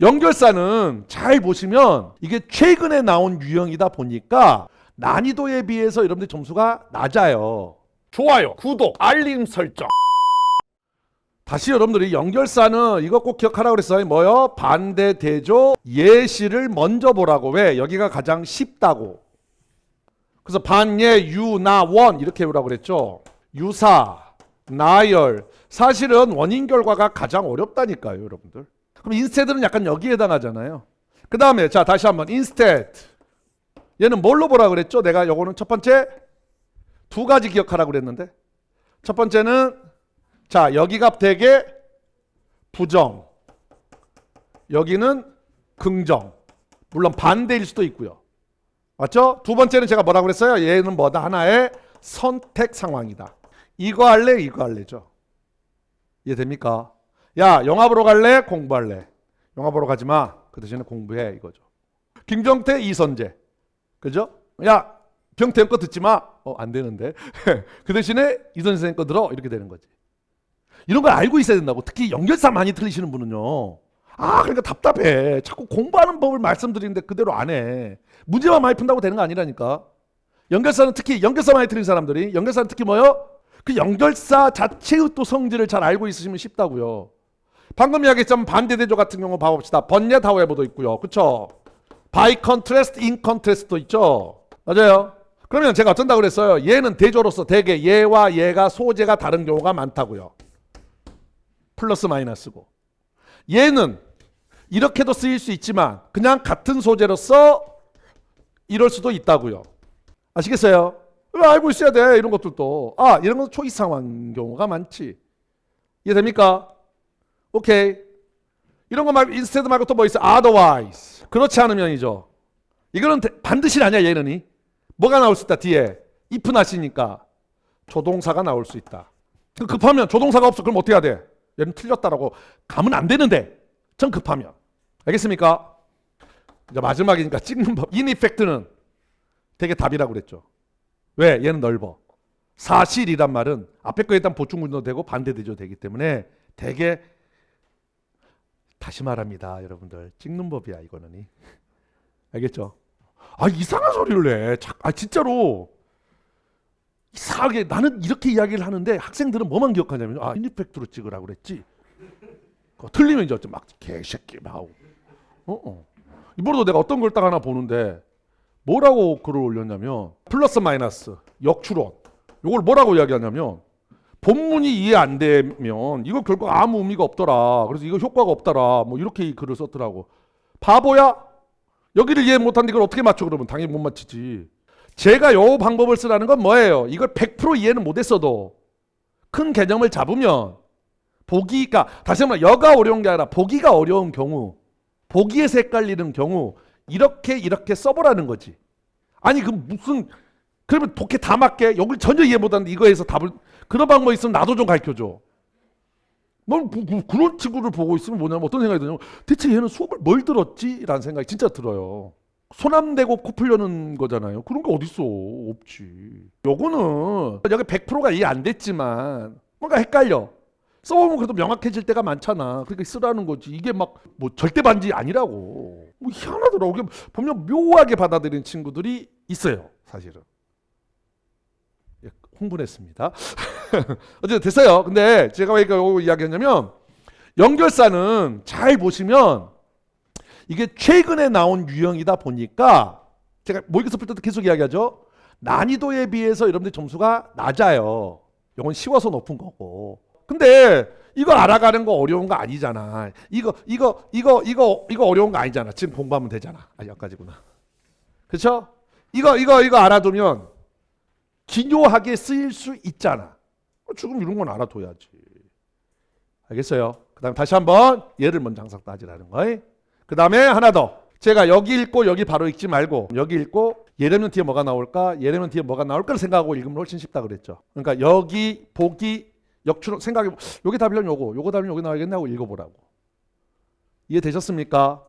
연결사는 잘 보시면 이게 최근에 나온 유형이다 보니까 난이도에 비해서 여러분들 점수가 낮아요. 좋아요, 구독, 알림 설정. 다시 여러분들이 연결사는 이거 꼭 기억하라고 그랬어요. 뭐요? 반대 대조 예시를 먼저 보라고. 왜? 여기가 가장 쉽다고. 그래서 반예 유나 원 이렇게 외우라고 그랬죠. 유사, 나열. 사실은 원인 결과가 가장 어렵다니까요, 여러분들. 그럼 인스테드는 약간 여기에 해당하잖아요. 그 다음에 자 다시 한번 인스테드. 얘는 뭘로 보라 그랬죠? 내가 요거는 첫 번째 두 가지 기억하라고 그랬는데 첫 번째는 자 여기가 되게 부정 여기는 긍정 물론 반대일 수도 있고요 맞죠? 두 번째는 제가 뭐라고 그랬어요? 얘는 뭐다 하나의 선택 상황이다 이거 할래 이거 할래죠 이해됩니까? 야 영화 보러 갈래 공부할래 영화 보러 가지 마 그 대신에 공부해 이거죠 김정태 이선재 그죠? 야 병태 거 듣지 마. 어, 안 되는데. 그 대신에 이선 선생님 거 들어. 이렇게 되는 거지. 이런 걸 알고 있어야 된다고. 특히 연결사 많이 틀리시는 분은요. 아, 그러니까 답답해. 자꾸 공부하는 법을 말씀드리는데 그대로 안 해. 문제만 많이 푼다고 되는 거 아니라니까. 연결사는 특히 연결사 많이 틀린 사람들이 연결사는 특히 뭐요? 그 연결사 자체의 또 성질을 잘 알고 있으시면 쉽다고요. 방금 이야기했지만 반대대조 같은 경우 봐봅시다. 번예 다웨버도 있고요. 그쵸? 바이 컨트레스트, 인 컨트레스트도 있죠. 맞아요. 그러면 제가 어쩐다 그랬어요. 얘는 대조로서 대개 얘와 얘가 소재가 다른 경우가 많다고요. 플러스 마이너스고. 얘는 이렇게도 쓰일 수 있지만 그냥 같은 소재로서 이럴 수도 있다고요. 아시겠어요? 왜 알고 있어야 돼 이런 것들도. 아 이런 건 초이 상황 경우가 많지. 이해됩니까? 오케이. 이런 거 말고 instead 말고 또 뭐 있어? otherwise. 그렇지 않으면이죠. 이거는 대- 반드시 아니야 얘는이. 뭐가 나올 수 있다 뒤에. if 나시니까 조동사가 나올 수 있다. 그 급하면 조동사가 없어 그럼 어떻게 해야 돼? 얘는 틀렸다라고 가면 안 되는데 전 급하면 알겠습니까? 이제 마지막이니까 찍는 법. in effect는 되게 답이라고 그랬죠. 왜? 얘는 넓어. 사실이란 말은 앞에 거에 일단 보충문도 되고 반대되죠 되기 때문에 되게 다시 말합니다, 여러분들. 찍는 법이야 이거는. 알겠죠? 아 이상한 소리를 내. 자, 아 진짜로 이상하게 나는 이렇게 이야기를 하는데 학생들은 뭐만 기억하냐면 아 인디팩트로 찍으라고 그랬지. 그거 틀리면 이제 막 개새끼 막 하고. 어, 어. 이번에도 내가 어떤 걸 딱 하나 보는데 뭐라고 글을 올렸냐면 플러스 마이너스 역추론. 이걸 뭐라고 이야기하냐면 본문이 이해 안 되면 이거 결국 아무 의미가 없더라. 그래서 이거 효과가 없더라. 뭐 이렇게 이 글을 썼더라고. 바보야? 여기를 이해 못하는데 이걸 어떻게 맞춰 그러면 당연히 못 맞히지. 제가 요 방법을 쓰라는 건 뭐예요? 이걸 100% 이해는 못했어도 큰 개념을 잡으면 보기가 다시 한번 여가 어려운 게 아니라 보기가 어려운 경우 보기에서 헷갈리는 경우 이렇게 이렇게 써보라는 거지. 아니 그 무슨 그러면 독해 다 맞게 여기 전혀 이해 못하는데 이거에서 답을 그런 방법 있으면 나도 좀 가르쳐줘. 뭐, 뭐, 뭐 그런 친구를 보고 있으면 뭐냐면 어떤 생각이 드냐면 대체 얘는 수업을 뭘 들었지? 라는 생각이 진짜 들어요. 손안 대고 코 풀려는 거잖아요. 그런 게 어딨어. 없지. 요거는 여기 100%가 이해 안 됐지만 뭔가 헷갈려. 써보면 그래도 명확해질 때가 많잖아. 그러니까 쓰라는 거지. 이게 막 뭐 절대 반지 아니라고. 뭐 희한하더라고. 보면 묘하게 받아들이는 친구들이 있어요. 사실은. 예, 흥분했습니다. 어쨌든 됐어요. 근데 제가 왜 이거 이야기했냐면 연결사는 잘 보시면 이게 최근에 나온 유형이다 보니까 제가 모의고사 풀 때도 계속 이야기하죠. 난이도에 비해서 여러분들 점수가 낮아요. 이건 쉬워서 높은 거고. 근데 이거 알아가는 거 어려운 거 아니잖아. 이거 이거 이거 이거 이거 어려운 거 아니잖아. 지금 공부하면 되잖아. 아 여기까지구나. 그렇죠? 이거 이거 이거 알아두면 기묘하게 쓰일 수 있잖아. 어, 지금 이런 건 알아둬야지. 알겠어요? 그 다음 다시 한번 얘를 먼저 항상 따지라는 거예요. 그 다음에 하나 더. 제가 여기 읽고 여기 바로 읽지 말고 여기 읽고 예레면 뒤에 뭐가 나올까? 예레면 뒤에 뭐가 나올까를 생각하고 읽으면 훨씬 쉽다 그랬죠. 그러니까 여기 보기 역추론 생각해 여기 답이면 요거 요거 답이면 여기 나와야겠네 하고 읽어보라고. 이해되셨습니까?